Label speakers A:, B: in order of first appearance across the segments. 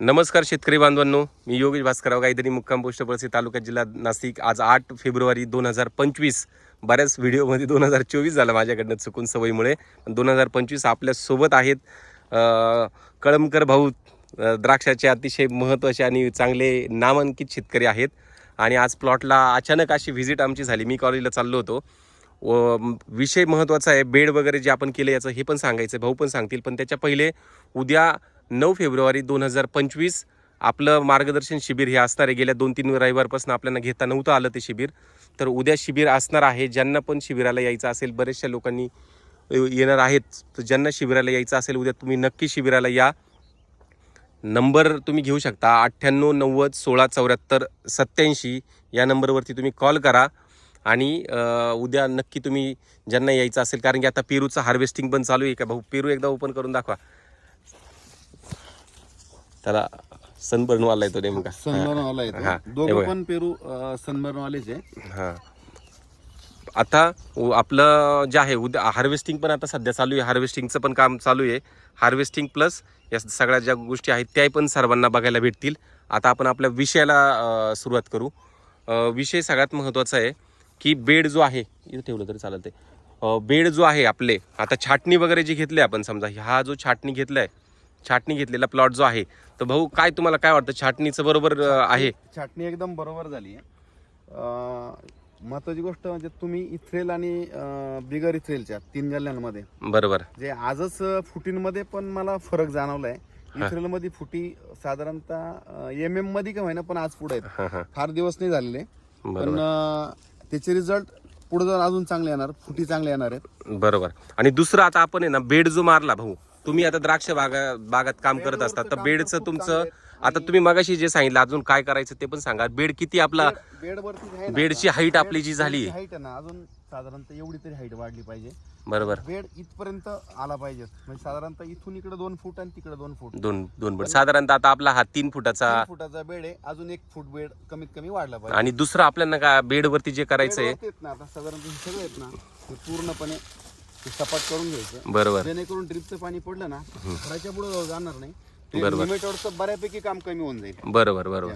A: नमस्कार शेतकरी बांधवांनो मी योगेश भास्करराव गायदरी मुक्काम पोस्ट पळसी तालुका जिल्हा नाशिक. आज आठ फेब्रुवारी दोन हजार पंचवीस. बऱ्याच व्हिडिओमध्ये दोन हजार चोवीस झाला माझ्याकडनं चुकून सवयीमुळे. दोन हजार पंचवीस आपल्यासोबत आहेत कळमकर भाऊ द्राक्षाचे अतिशय महत्त्वाचे आणि चांगले नामांकित शेतकरी आहेत. आणि आज प्लॉटला अचानक अशी व्हिजिट आमची झाली. मी कॉलेजला चाललो होतो. व विषय महत्त्वाचा आहे. बेड वगैरे जे आपण केलं याचं हे पण सांगायचं आहे. भाऊ पण सांगतील. पण त्याच्या पहिले उद्या नऊ फेब्रुवारी दोन हजार पंचवीस आपलं मार्गदर्शन शिबिर हे असणार आहे गेल्या दोन तीन रविवारपासून आपल्याला घेता नव्हतं आलं ते शिबिर. तर उद्या शिबिर असणार आहे. ज्यांना पण शिबिराला यायचं असेल बऱ्याचशा लोकांनी येणार आहेत. तर ज्यांना शिबिराला यायचं असेल उद्या तुम्ही नक्की शिबिराला या. नंबर तुम्ही घेऊ शकता. अठ्ठ्याण्णव नव्वद सोळा चौऱ्याहत्तर सत्याऐंशी या नंबरवरती तुम्ही कॉल करा. आणि उद्या नक्की तुम्ही ज्यांना यायचं असेल कारण की आता पेरूचं हार्वेस्टिंग पण चालू आहे. का भाऊ पेरू एकदा ओपन करून दाखवा. त्याला सनबर्न वाला येतो नेमका.
B: सनबर्नवाला येतो. दोघं. पण पेरू सनबर्नवालेच आहे.
A: हां. आता आपलं जे आहे उद्या हार्वेस्टिंग पण आता सध्या चालू आहे. हार्वेस्टिंगचं पण काम चालू आहे. हार्वेस्टिंग प्लस या सगळ्या ज्या गोष्टी आहेत त्या पण सर्वांना बघायला भेटतील. आता आपण आपल्या विषयाला सुरुवात करू. विषय सगळ्यात महत्त्वाचा आहे की बेड जो आहे इथं ठेवलं तरी चालत आहे बेड जो आहे आपले आता छाटणी वगैरे जे घेतले आपण समजा हा जो छाटणी घेतलाय छाटणी घेतलेला प्लॉट जो आहे तर भाऊ काय तुम्हाला काय वाटतं? छाटणीचं बरोबर आहे?
B: छाटणी एकदम बरोबर झाली आहे. महत्वाची गोष्ट म्हणजे तुम्ही इथ्रेल आणि बिगर इथ्रेलच्या तीन गल्ल्यांमध्ये.
A: बरोबर.
B: जे आजच फुटींमध्ये पण मला फरक जाणवलाय. इथ्रेल मध्ये फुटी साधारणतः एम एममध्ये का होईना पण आज पुढे आहेत. फार दिवस नाही झालेले. पण त्याचे रिझल्ट पुढे जाऊन अजून चांगले येणार फुटी चांगले येणार आहेत.
A: बरोबर. आणि दुसरं आता आपण आहे ना बेड जो मारला भाऊ तुम्ही आता द्राक्ष बागा बागात काम करत असतात तर बेडचं तुमचं
B: आहे.
A: आता तुम्ही मगाशी जे सांगितलं अजून काय करायचं ते पण सांगा. बेड किती आपला
B: बेड वरती आहे ना,
A: बेडची height आपली जी झाली.
B: हाईट आहे ना अजून साधारणतः एवढी तरी हाईट वाढली पाहिजे.
A: बरोबर.
B: बेड इथपर्यंत आला पाहिजे. म्हणजे साधारणतः इथून इकडे दोन फूट आणि तिकडे दोन फूट.
A: दोन दोन बेड साधारणतः आता आपला हा तीन फुटाचा
B: तीन फुटाचा बेड आहे. अजून एक फूट बेड कमीत कमी वाढला पाहिजे.
A: आणि दुसरं आपल्याला का बेडवरती जे करायचंय.
B: बेडवरती आहेत ना आता साधारणतः हे सगळे आहेत ना पूर्णपणे हे सपाट करून घ्यायचं.
A: बरोबर.
B: जेणेकरून ड्रिपचं पाणी पडलं ना घराच्या पुढे जाणार नाही.
A: बरोबर.
B: लिमिटवरचं बऱ्यापैकी काम कमी होऊन जाईल.
A: बरोबर बरोबर.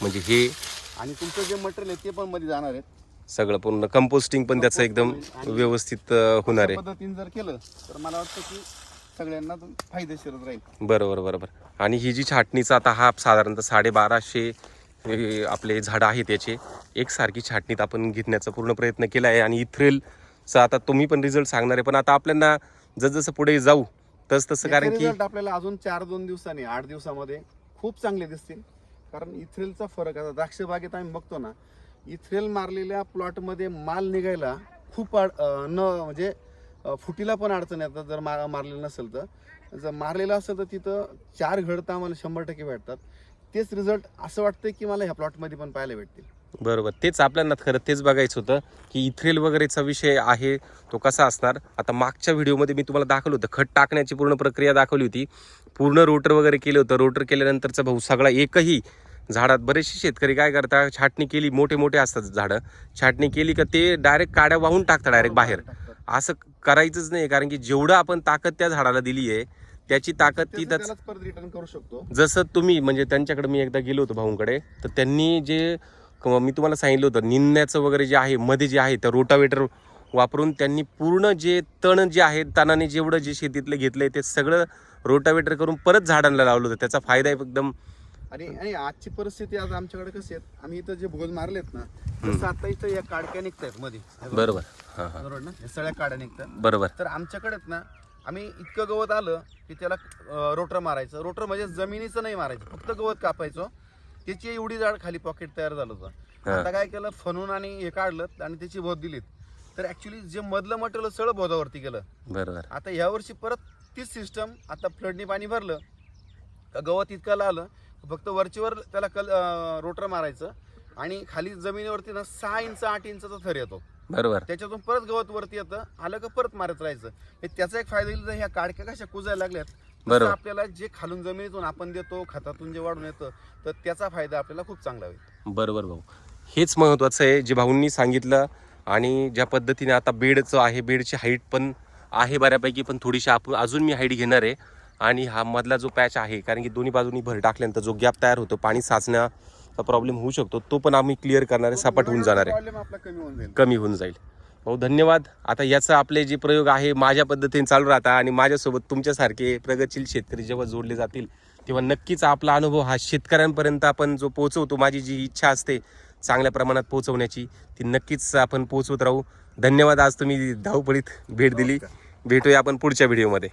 A: म्हणजे हे
B: आणि तुमचं जे मटेरियल आहे ते पण मध्ये जाणार आहेत
A: सगळं पूर्ण कंपोस्टिंग पण त्याचं एकदम व्यवस्थित अं, होणार आहे.
B: पद्धतीने जर केलं तर मला वाटतं की सगळ्यांना तो फायदेशीरच राहील.
A: बरोबर बरोबर. आणि ही जी छाटणीचा आता हा साधारणतः साडेबाराशे हे आपले झाडं आहेत त्याचे एकसारखी छाटणीत आपण घेण्याचा पूर्ण प्रयत्न केला आहे. आणि इथ्रेलचा आता तुम्ही पण रिझल्ट सांगणार आहे. पण आता आपल्याला जसजसं पुढे जाऊ तस तसं कारण की
B: रिझल्ट आपल्याला अजून चार दोन दिवसांनी आठ दिवसामध्ये खूप चांगले दिसतील. कारण इथ्रेलचा फरक आता द्राक्ष बागेत आम्ही बघतो ना इथ्रेल मारलेल्या प्लॉटमध्ये माल निघायला खूप अड- अं, न म्हणजे फुटीला पण अडचण येतात जर मा मारलेलं नसेल तर. जर मारलेलं असेल तर तिथं चार घड तर आम्हाला शंभर टक्के भेटतात. तेच रिझल्ट असं वाटतं की मला ह्या प्लॉटमध्ये पण पाहायला भेटतील.
A: बरोबर. तेच आपल्याला खरं तेच बघायचं होतं की इथ्रेल वगैरेचा विषय आहे तो कसा असणार? आता मागच्या व्हिडिओमध्ये मी तुम्हाला दाखवलं होतं खत टाकण्याची पूर्ण प्रक्रिया दाखवली होती. पूर्ण रोटर वगैरे केलं होतं. रोटर केल्यानंतरचा भाऊ सगळा एकही झाडात बरेचसे शेतकरी काय करतात? छाटणी केली मोठे मोठे असतात झाडं. छाटणी केली का ते डायरेक्ट काड्या वाहून टाकतात डायरेक्ट बाहेर. असं करायचंच नाही कारण की जेवढं आपण ताकद त्या झाडाला दिली आहे त्याची ताकद ती
B: रिटर्न करू शकतो.
A: जसं तुम्ही म्हणजे त्यांच्याकडे मी एकदा गेलो होतो भाऊंकडे तर त्यांनी जे मी तुम्हाला सांगितलं होतं निंदण्याचं वगैरे जे आहे मध्ये जे आहे त्या रोटावेटर वापरून त्यांनी पूर्ण जे तण जे आहे तणाने जेवढं जे शेतीतलं घेतलंय ते सगळं रोटावेटर करून परत झाडांना लावलं होतं. त्याचा फायदा आहे एकदम
B: आणि आणि आजची परिस्थिती आज आमच्याकडे कशी आहेत आम्ही इथं जे भोज मारलेत ना तसं आता इथं या काडक्या निघतायत मध्ये.
A: बरोबर.
B: बरोबर ना? सगळ्या काड्या निघतात.
A: बरोबर.
B: तर आमच्याकडे आहेत ना आम्ही इतकं गवत आलं की त्याला रोटर मारायचं. रोटर म्हणजे जमिनीचं नाही मारायचं फक्त गवत कापायचं. त्याची एवढी जाड खाली पॉकेट तयार झालं होतं. आता काय केलं फनून आणि हे काढलं आणि त्याची बोध दिलीत. तर ऍक्च्युली जे मधलं मटेरियल सगळं बोधावरती गेलं.
A: बरोबर.
B: आता ह्या वर्षी परत तीच सिस्टम आता फ्लडनी पाणी भरलं का गवत इतकं आलं फक्त वरचीवर त्याला कल रोटर मारायचं आणि खाली जमिनीवरती ना सहा इंच आठ इंचाचा थर येतो.
A: बरोबर.
B: त्याच्यातून परत गवत वरती येतं आलं का परत मारत राहायचं. त्याचा एक फायदा ह्या काडक्या कशा कुजायला लागल्यात
A: बरोबर.
B: आपल्याला जे खालून जमिनीतून आपण देतो खतातून जे वाढून येतं तर त्याचा फायदा आपल्याला खूप चांगला होईल.
A: बरोबर भाऊ. हेच महत्त्वाचं आहे जे भाऊंनी सांगितलं आणि ज्या पद्धतीने आता बेडचं आहे बेडची हाईट पण आहे बऱ्यापैकी पण थोडीशी आपण अजून मी हाईट घेणार आहे. आणि हा मधला जो पॅच आहे कारण की दोन्ही बाजूनी भर टाकल्यानंतर जो गॅप तयार होतो पाणी साचण्याचा प्रॉब्लेम होऊ शकतो तो पण आम्ही क्लिअर करणार आहे सपाट होऊन जाणार आहे.
B: प्रॉब्लेम आपला कमी होऊन जाईल.
A: कमी होऊन जाईल. भाऊ धन्यवाद. आता याचं आपले जे प्रयोग आहे माझ्या पद्धतीने चालू राहता आणि माझ्यासोबत तुमच्यासारखे प्रगतशील शेतकरी जेव्हा जोडले जातील तेव्हा नक्कीच आपला अनुभव हा शेतकऱ्यांपर्यंत आपण जो पोहोचवतो माझी जी इच्छा असते चांगल्या प्रमाणात पोहोचवण्याची ती नक्कीच आपण पोहोचवत राहू. धन्यवाद. आज तुम्ही धावपळीत भेट दिली. भेटूया आपण पुढच्या व्हिडिओमध्ये.